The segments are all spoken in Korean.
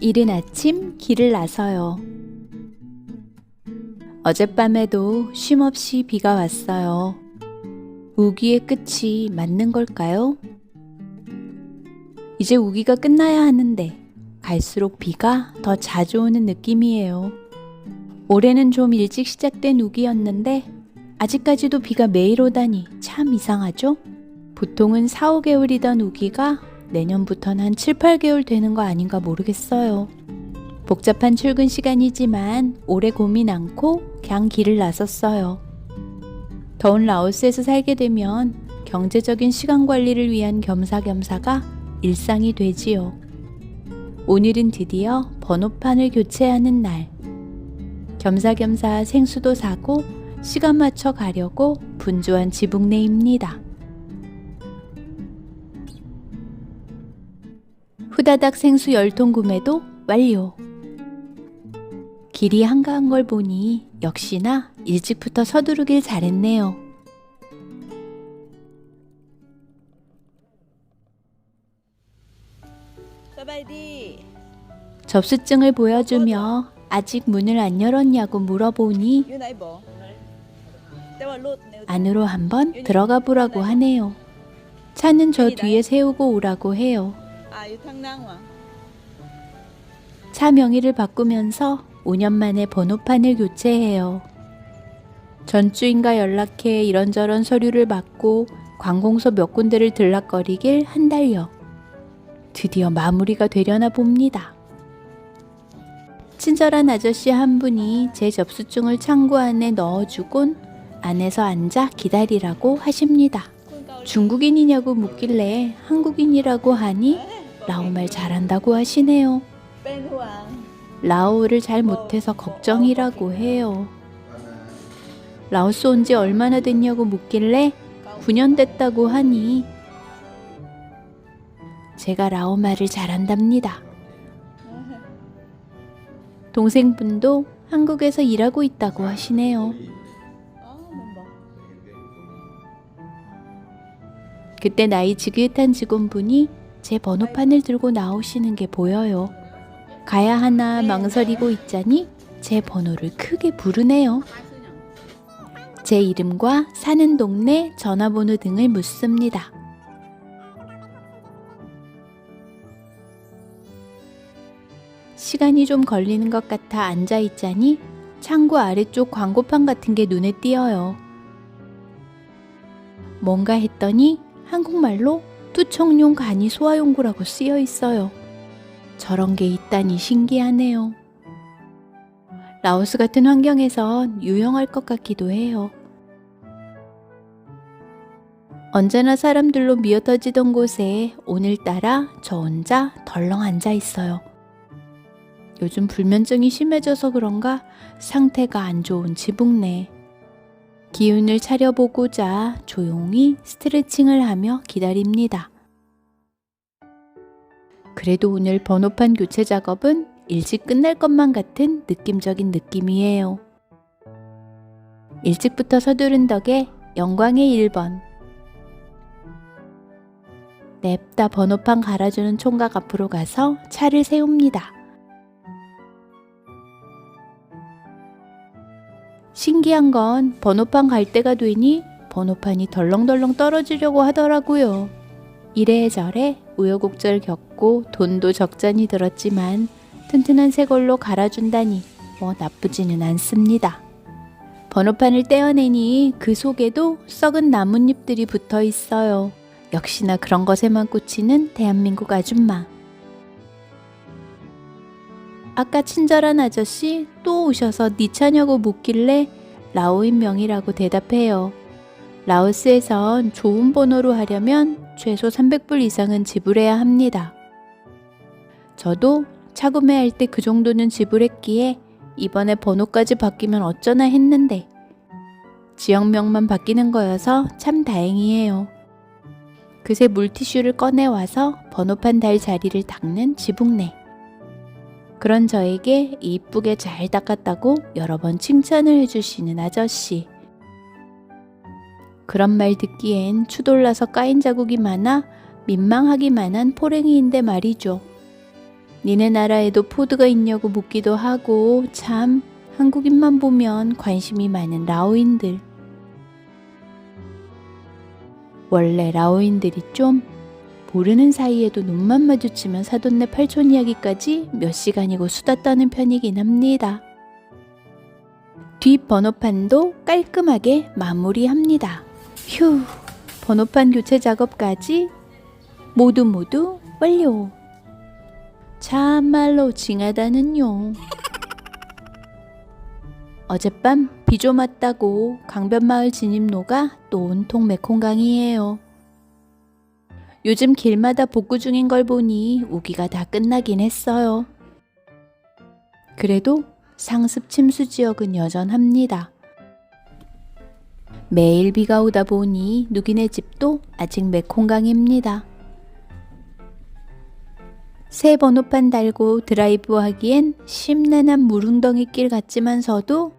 이른 아침 길을 나서요. 어젯밤에도 쉼없이 비가 왔어요. 우기의 끝이 맞는 걸까요? 이제 우기가 끝나야 하는데 갈수록 비가 더 자주 오는 느낌이에요. 올해는 좀 일찍 시작된 우기였는데 아직까지도 비가 매일 오다니 참 이상하죠? 보통은 4, 5개월이던 우기가 내년부터는 한 7, 8개월 되는 거 아닌가 모르겠어요. 복잡한 출근 시간이지만 오래 고민 않고 그냥 길을 나섰어요. 더운 라오스에서 살게 되면 경제적인 시간 관리를 위한 겸사겸사가 일상이 되지요. 오늘은 드디어 번호판을 교체하는 날. 겸사겸사 생수도 사고 시간 맞춰 가려고 분주한 지붕내입니다. 후다닥 생수 열통 구매도 완료. 길이 한가한 걸 보니 역시나 일찍부터 서두르길 잘했네요. 접수증을 보여주며 아직 문을 안 열었냐고 물어보니 뭐? 안으로 한번 들어가 보라고 하네요. 차는 저 뒤에 세우고 오라고 해요. 탕낭와 차 명의를 바꾸면서 5년 만에 번호판을 교체해요. 전주인과 연락해 이런저런 서류를 받고 관공서 몇 군데를 들락거리길 한 달여. 드디어 마무리가 되려나 봅니다. 친절한 아저씨 한 분이 제 접수증을 창구 안에 넣어주곤 안에서 앉아 기다리라고 하십니다. 중국인이냐고 묻길래 한국인이라고 하니 라오 말 잘한다고 하시네요. 라오를 잘 못해서 걱정이라고 해요. 라오스 온 지 얼마나 됐냐고 묻길래 9년 됐다고 하니 제가 라오 말을 잘한답니다. 동생분도 한국에서 일하고 있다고 하시네요. 그때 나이 지긋한 직원분이 제 번호판을 들고 나오시는 게 보여요. 가야 하나 망설이고 있자니 제 번호를 크게 부르네요. 제 이름과 사는 동네 전화번호 등을 묻습니다. 시간이 좀 걸리는 것 같아 앉아 있자니 창구 아래쪽 광고판 같은 게 눈에 띄어요. 뭔가 했더니 한국말로 투척용 간이 소화용구라고 쓰여 있어요. 저런 게 있다니 신기하네요. 라오스 같은 환경에선 유용할 것 같기도 해요. 언제나 사람들로 미어터지던 곳에 오늘따라 저 혼자 덜렁 앉아 있어요. 요즘 불면증이 심해져서 그런가 상태가 안 좋은 지붕 내. 기운을 차려보고자 조용히 스트레칭을 하며 기다립니다. 그래도 오늘 번호판 교체 작업은 일찍 끝날 것만 같은 느낌적인 느낌이에요. 일찍부터 서두른 덕에 영광의 1번. 냅다 번호판 갈아주는 총각 앞으로 가서 차를 세웁니다. 신기한 건 번호판 갈 때가 되니 번호판이 덜렁덜렁 떨어지려고 하더라고요. 이래저래 우여곡절 겪고 돈도 적잖이 들었지만 튼튼한 새 걸로 갈아준다니 뭐 나쁘지는 않습니다. 번호판을 떼어내니 그 속에도 썩은 나뭇잎들이 붙어 있어요. 역시나 그런 것에만 꽂히는 대한민국 아줌마. 아까 친절한 아저씨 또 오셔서 니 차냐고 묻길래 라오인 명이라고 대답해요. 라오스에선 좋은 번호로 하려면 최소 300불 이상은 지불해야 합니다. 저도 차 구매할 때 그 정도는 지불했기에 이번에 번호까지 바뀌면 어쩌나 했는데 지역명만 바뀌는 거여서 참 다행이에요. 그새 물티슈를 꺼내와서 번호판 달 자리를 닦는 지붕내. 그런 저에게 이쁘게 잘 닦았다고 여러 번 칭찬을 해주시는 아저씨. 그런 말 듣기엔 추돌라서 까인 자국이 많아 민망하기만 한 포랭이인데 말이죠. 니네 나라에도 포드가 있냐고 묻기도 하고 참 한국인만 보면 관심이 많은 라오인들. 원래 라오인들이 좀 모르는 사이에도 눈만 마주치면 사돈네 팔촌 이야기까지 몇 시간이고 수다 떠는 편이긴 합니다. 뒷 번호판도 깔끔하게 마무리합니다. 휴, 번호판 교체 작업까지 모두 모두 완료. 참말로 징하다는요. 어젯밤 비 좀 왔다고 강변마을 진입로가 또 온통 메콩강이에요. 요즘 길마다 복구 중인 걸 보니 우기가 다 끝나긴 했어요. 그래도 상습 침수 지역은 여전합니다. 매일 비가 오다 보니 누기네 집도 아직 메콩강입니다. 새 번호판 달고 드라이브 하기엔 심란한 무릉덩이 길 같지만서도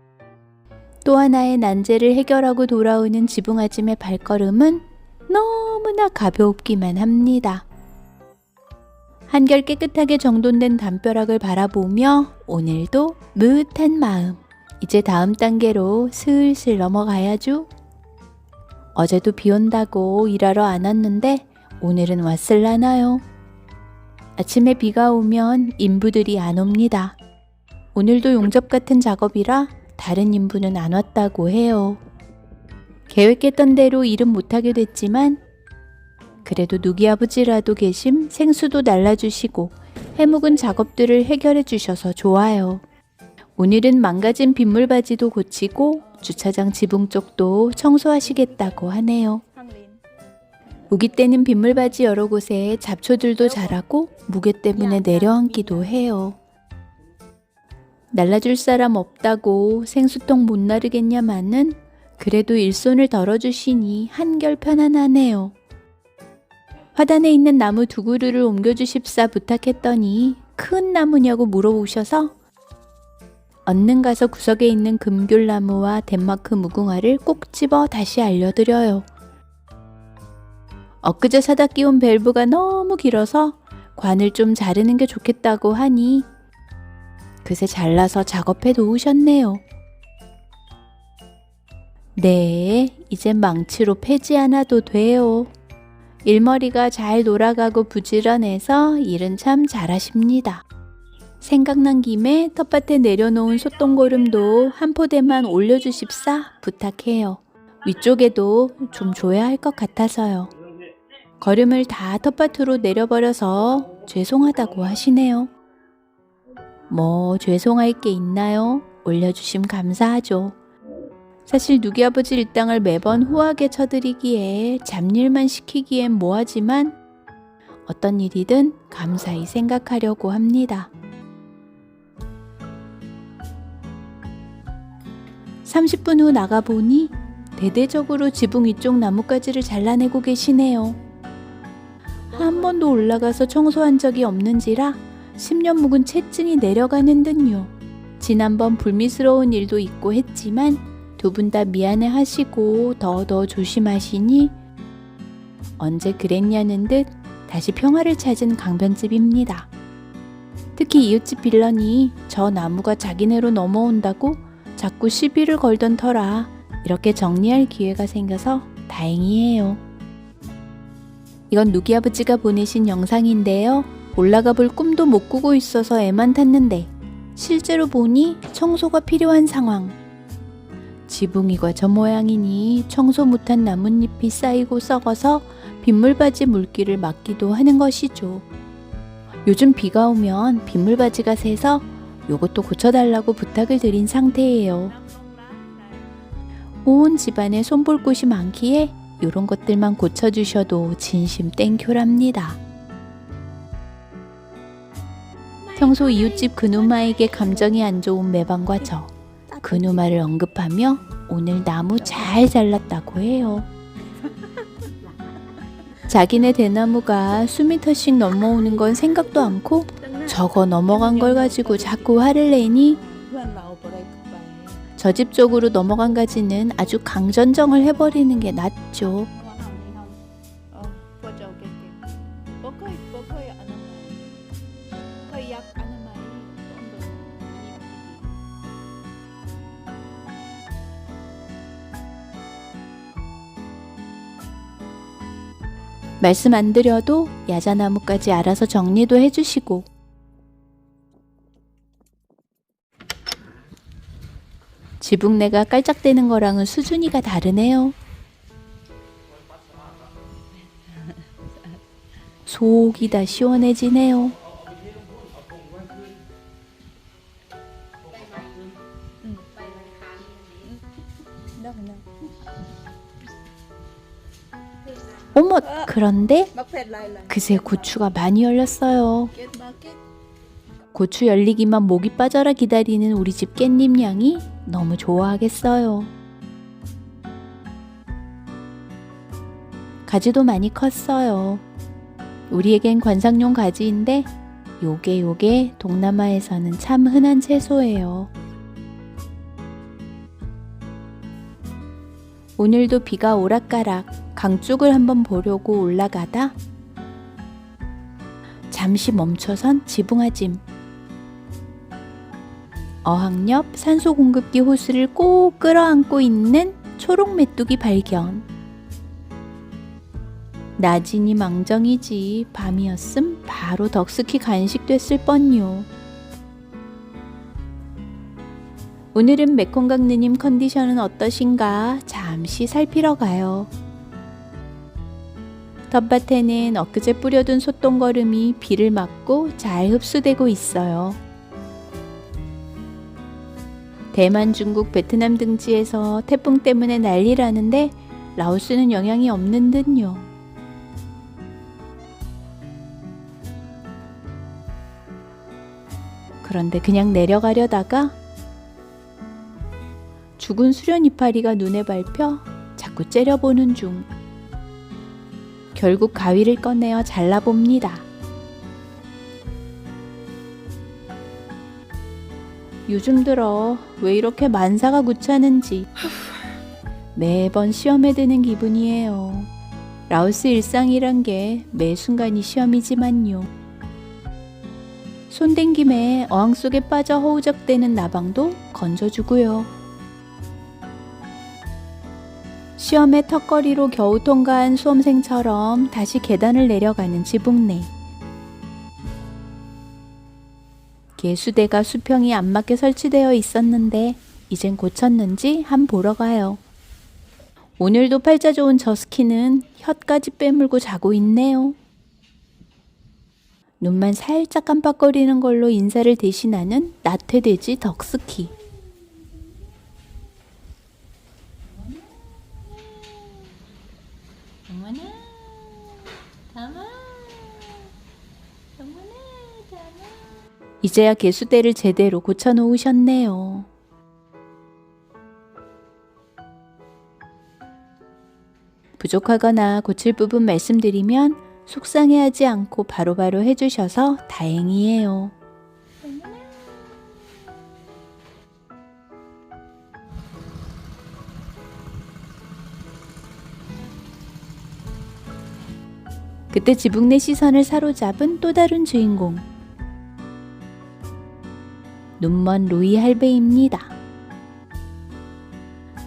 또 하나의 난제를 해결하고 돌아오는 지붕아짐의 발걸음은 너무 나 가볍기만 합니다. 한결 깨끗하게 정돈된 담벼락을 바라보며 오늘도 무릇한 마음. 이제 다음 단계로 슬슬 넘어가야죠. 어제도 비 온다고 일하러 안 왔는데 오늘은 왔을라나요? 아침에 비가 오면 인부들이 안 옵니다. 오늘도 용접 같은 작업이라 다른 인부는 안 왔다고 해요. 계획했던 대로 일은 못하게 됐지만 그래도 누기 아버지라도 계심 생수도 날라주시고 해묵은 작업들을 해결해 주셔서 좋아요. 오늘은 망가진 빗물바지도 고치고 주차장 지붕 쪽도 청소하시겠다고 하네요. 우기 때는 빗물바지 여러 곳에 잡초들도 자라고 무게 때문에 내려앉기도 해요. 날라줄 사람 없다고 생수통 못 나르겠냐마는 그래도 일손을 덜어주시니 한결 편안하네요. 화단에 있는 나무 두 그루를 옮겨주십사 부탁했더니 큰 나무냐고 물어보셔서 얼른 가서 구석에 있는 금귤나무와 덴마크 무궁화를 꼭 집어 다시 알려드려요. 엊그제 사다 끼운 밸브가 너무 길어서 관을 좀 자르는 게 좋겠다고 하니 그새 잘라서 작업해 놓으셨네요. 네, 이제 망치로 패지 않아도 돼요. 일머리가 잘 돌아가고 부지런해서 일은 참 잘하십니다. 생각난 김에 텃밭에 내려놓은 소똥고름도 한 포대만 올려주십사 부탁해요. 위쪽에도 좀 줘야 할 것 같아서요. 거름을 다 텃밭으로 내려버려서 죄송하다고 하시네요. 뭐 죄송할 게 있나요? 올려주심 감사하죠. 사실 누기 아버지 일당을 매번 후하게 쳐드리기에 잡일만 시키기엔 뭐하지만 어떤 일이든 감사히 생각하려고 합니다. 30분 후 나가보니 대대적으로 지붕 위쪽 나뭇가지를 잘라내고 계시네요. 한 번도 올라가서 청소한 적이 없는지라 10년 묵은 채증이 내려가는 듯요. 지난번 불미스러운 일도 있고 했지만 두 분 다 미안해 하시고 더더 조심하시니 언제 그랬냐는 듯 다시 평화를 찾은 강변집입니다. 특히 이웃집 빌런이 저 나무가 자기네로 넘어온다고 자꾸 시비를 걸던 터라 이렇게 정리할 기회가 생겨서 다행이에요. 이건 누기 아버지가 보내신 영상인데요. 올라가 볼 꿈도 못 꾸고 있어서 애만 탔는데 실제로 보니 청소가 필요한 상황. 지붕이가 저 모양이니 청소 못한 나뭇잎이 쌓이고 썩어서 빗물바지 물기를 막기도 하는 것이죠. 요즘 비가 오면 빗물바지가 새서 요것도 고쳐달라고 부탁을 드린 상태예요. 온 집안에 손볼 곳이 많기에 요런 것들만 고쳐주셔도 진심 땡큐랍니다. 평소 이웃집 그누마에게 감정이 안 좋은 매방과 저 그누마를 언급하며 오늘 나무 잘 잘랐다고 해요. 자기네 대나무가 수미터씩 넘어오는 건 생각도 않고 저거 넘어간 걸 가지고 자꾸 화를 내니 저 집 쪽으로 넘어간 가지는 아주 강전정을 해버리는 게 낫죠. 말씀 안 드려도 야자나무까지 알아서 정리도 해주시고 지붕내가 깔짝대는 거랑은 수준이가 다르네요. 속이 다 시원해지네요. 어머, 그런데. 그새 고추가 많이 열렸어요. 고추 열리기만 목이 빠져라 기다리는 우리 집 깻잎 양이 너무 좋아하겠어요. 가지도 많이 컸어요. 우리에겐 관상용 가지인데 요게 요게 동남아에서는 참 흔한 채소예요. 오늘도 비가 오락가락 강쪽을 한번 보려고 올라가다 잠시 멈춰선 지붕아짐. 어항 옆 산소 공급기 호스를 꼭 끌어안고 있는 초록 메뚜기 발견. 낮이니 망정이지 밤이었음 바로 덕스키 간식됐을 뻔요. 오늘은 메콩강 누님 컨디션은 어떠신가 잠시 살피러 가요. 텃밭에는 엊그제 뿌려둔 소똥거름이 비를 맞고 잘 흡수되고 있어요. 대만, 중국, 베트남 등지에서 태풍 때문에 난리라는데 라오스는 영향이 없는 듯요. 그런데 그냥 내려가려다가 죽은 수련 이파리가 눈에 밟혀 자꾸 째려보는 중. 결국 가위를 꺼내어 잘라봅니다. 요즘 들어 왜 이렇게 만사가 구차는지 매번 시험에 드는 기분이에요. 라오스 일상이란 게 매 순간이 시험이지만요. 손댄 김에 어항 속에 빠져 허우적대는 나방도 건져주고요. 시험의 턱걸이로 겨우 통과한 수험생처럼 다시 계단을 내려가는 지붕내. 개수대가 수평이 안 맞게 설치되어 있었는데 이젠 고쳤는지 한 보러 가요. 오늘도 팔자 좋은 저 스키는 혀까지 빼물고 자고 있네요. 눈만 살짝 깜빡거리는 걸로 인사를 대신하는 나태돼지 덕스키. 어머나 담아 어머나 담아 이제야 개수대를 제대로 고쳐놓으셨네요. 부족하거나 고칠 부분 말씀드리면 속상해하지 않고 바로바로 해주셔서 다행이에요. 그때 지붕 내 시선을 사로잡은 또 다른 주인공. 눈먼 로이 할배입니다.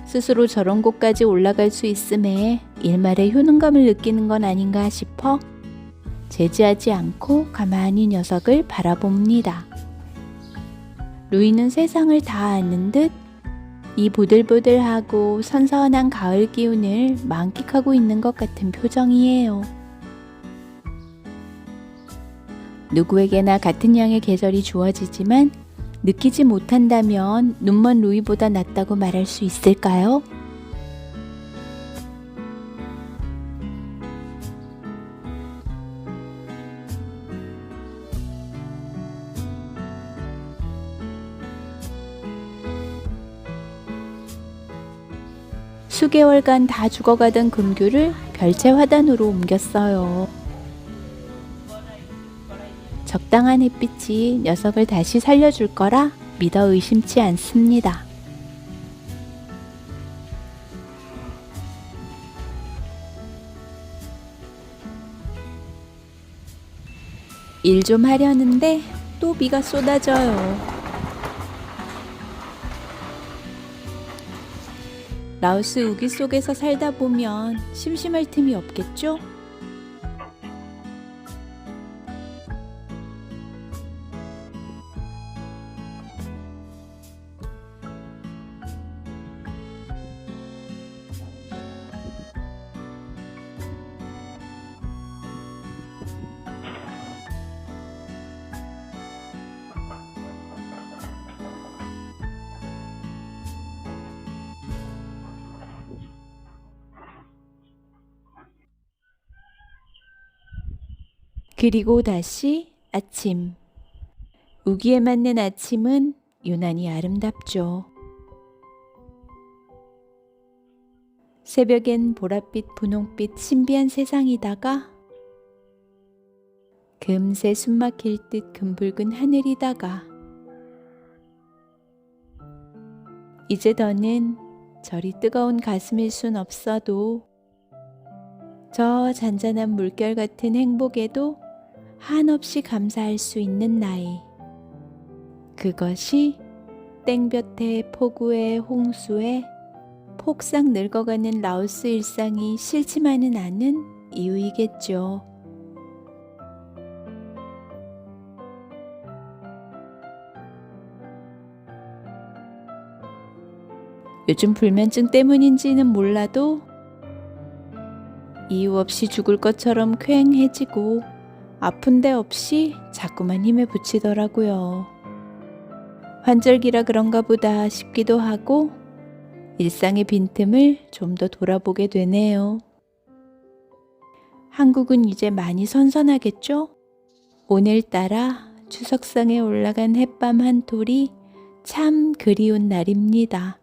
스스로 저런 곳까지 올라갈 수 있음에 일말의 효능감을 느끼는 건 아닌가 싶어 제지하지 않고 가만히 녀석을 바라봅니다. 루이는 세상을 다 아는 듯 이 보들보들하고 선선한 가을 기운을 만끽하고 있는 것 같은 표정이에요. 누구에게나 같은 양의 계절이 주어지지만 느끼지 못한다면 눈먼 루이보다 낫다고 말할 수 있을까요? 수개월간 다 죽어가던 금귤을 별채 화단으로 옮겼어요. 적당한 햇빛이 녀석을 다시 살려줄 거라 믿어 의심치 않습니다. 일 좀 하려는데 또 비가 쏟아져요. 라오스 우기 속에서 살다 보면 심심할 틈이 없겠죠? 그리고 다시 아침. 우기에 맞는 아침은 유난히 아름답죠. 새벽엔 보랏빛, 분홍빛 신비한 세상이다가 금세 숨막힐 듯 금붉은 하늘이다가 이제 더는 저리 뜨거운 가슴일 순 없어도 저 잔잔한 물결 같은 행복에도 한없이 감사할 수 있는 나이. 그것이 땡볕에 폭우에 홍수에 폭삭 늙어가는 라오스 일상이 싫지만은 않은 이유이겠죠. 요즘 불면증 때문인지는 몰라도 이유 없이 죽을 것처럼 쾌행해지고 아픈 데 없이 자꾸만 힘에 붙이더라고요. 환절기라 그런가 보다 싶기도 하고 일상의 빈틈을 좀 더 돌아보게 되네요. 한국은 이제 많이 선선하겠죠? 오늘따라 추석상에 올라간 햇밤 한 톨이 참 그리운 날입니다.